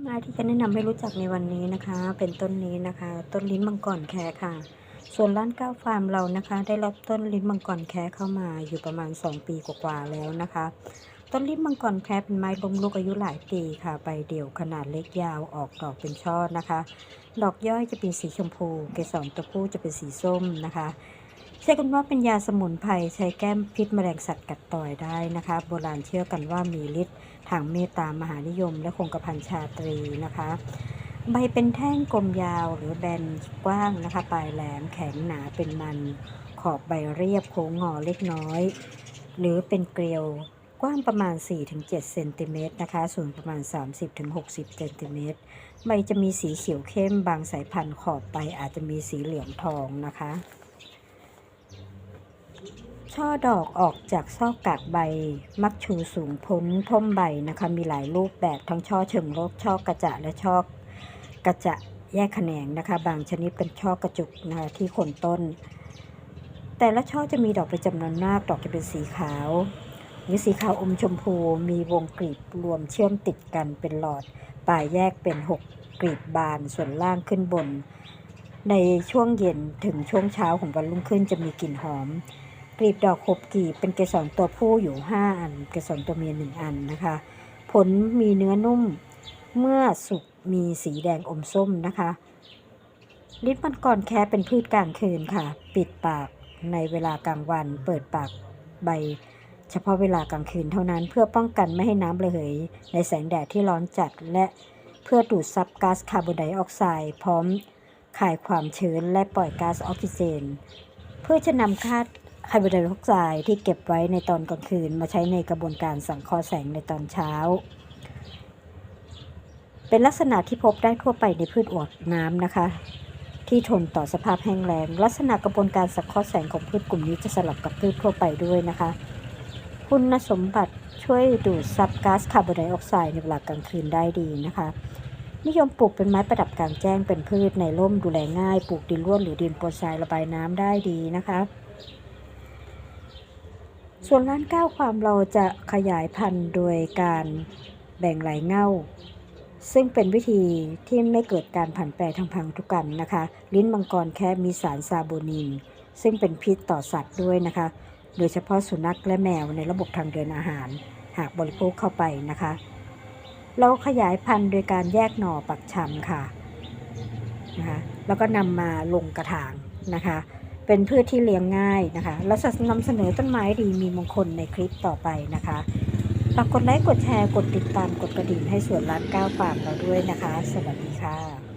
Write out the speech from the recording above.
ไม้ที่จะแนะนำให้รู้จักในวันนี้นะคะ เป็นต้นนี้นะคะ ต้นลิ้นมังกรแคค่ะ ส่วนร้านก้าวฟาร์มเรานะคะ ได้รับต้นลิ้นมังกรแคเข้ามาอยู่ประมาณ 2 ปีกว่าๆแล้วนะคะ ต้นลิ้นมังกรแคเป็นไม้ล้มลุกอายุหลายปีค่ะใบเดี่ยวขนาดเล็กยาวออกดอกเป็นช่อนะคะ ดอกย่อยจะเป็นสีชมพู เกสรตัวผู้จะเป็นสีส้มนะคะ เชื่อกันว่าเป็นยาสมุนไพรใช้แก้มพิษแมลงสัตว์กัดต่อยได้นะคะ โบราณเชื่อกันว่ามีฤทธิ์ทางเมตตามหานิยม และคงกระพันชาตรีนะคะ ใบเป็นแท่งกลมยาวหรือแบนกว้างนะคะ ปลายแหลมแข็งหนาเป็นมัน ขอบใบเรียบโค้งงอเล็กน้อย หรือเป็นเกลียวกว้างประมาณ 4-7 เซนติเมตรนะคะสูงประมาณ 30-60 เซนติเมตร ใบจะมีสีเขียวเข้ม บางสายพันธุ์ขอบใบอาจจะมีสีเหลืองทองนะคะ ช่อดอกออกจากซอกกากใบ มักชูสูงพ้นท่มใบนะคะ มีหลายรูปแบบทั้งช่อเชิงรกช่อกระจะและช่อกระจะแยกแขนงนะคะ บางชนิดเป็นช่อกระจุกนะคะที่โคนต้น แต่ละช่อจะมีดอกเป็นจำนวนมาก ดอกจะเป็นสีขาวหรือสีขาวอมชมพู มีวงกลีบรวมเชื่อมติดกันเป็นหลอด ปลายแยกเป็น 6 กลีบบานส่วนล่างขึ้นบน ในช่วงเย็นถึงช่วงเช้าของวันรุ่งขึ้นจะมีกลิ่นหอม กลีบดอกหกกลีบเป็นเกสรตัวผู้อยู่ 5 อัน เกสรตัวเมีย 1 อันนะคะ ผลมีเนื้อนุ่ม เมื่อสุกมีสีแดงอมส้มนะคะลิ้นมังกรแคะเป็นพืชกลางคืนค่ะ ปิดปากในเวลากลางวัน เปิดปากใบ เฉพาะเวลากลางคืนเท่านั้นเพื่อป้องกันไม่ให้น้ำระเหย ในแสงแดดที่ร้อนจัดและเพื่อดูดซับก๊าซคาร์บอนไดออกไซด์พร้อมคายความชื้นและปล่อยก๊าซออกซิเจน เพื่อจะนำค่า คาร์บอนไดออกไซด์ที่เก็บไว้ในตอนกลางคืนมาใช้ในกระบวนการสังเคราะห์แสงในตอนเช้า เป็นลักษณะที่พบได้ทั่วไปในพืชอวดน้ำนะคะ ที่ทนต่อสภาพแห้งแล้งลักษณะกระบวนการสังเคราะห์แสงของพืชกลุ่มนี้จะสลับกับพืชทั่วไปด้วยนะคะ คุณสมบัติช่วยดูดซับก๊าซคาร์บอนไดออกไซด์ในเวลากลางคืนได้ดีนะคะนิยมปลูกเป็นไม้ประดับกลางแจ้งเป็นพืชในร่มดูแลง่าย ปลูกดินร่วนหรือดินปรยทรายระบายน้ำได้ดีนะคะ ส่วนร้านก้าวความเราจะขยายพันธุ์โดยการแบ่งไหลเง่า ซึ่งเป็นวิธีที่ไม่เกิดการผันแปรทางพันธุกรรมนะคะ ลิ้นมังกรแค่มีสารซาโบนิน ซึ่งเป็นพิษต่อสัตว์ด้วยนะคะ โดยเฉพาะสุนัขและแมวในระบบทางเดินอาหาร หากบริโภคเข้าไปนะคะ เราขยายพันธุ์โดยการแยกหน่อปักชำค่ะนะคะแล้วก็นำมาลงกระถางนะคะ เป็นพืชที่เลี้ยงง่ายนะคะ แล้วจะนำเสนอต้นไม้ดีมีมงคลในคลิปต่อไปนะคะฝากกดไลค์ กดแชร์ กดติดตาม กดกระดิ่งให้ส่วนร้านก้าวฝากเราด้วยนะคะ สวัสดีค่ะ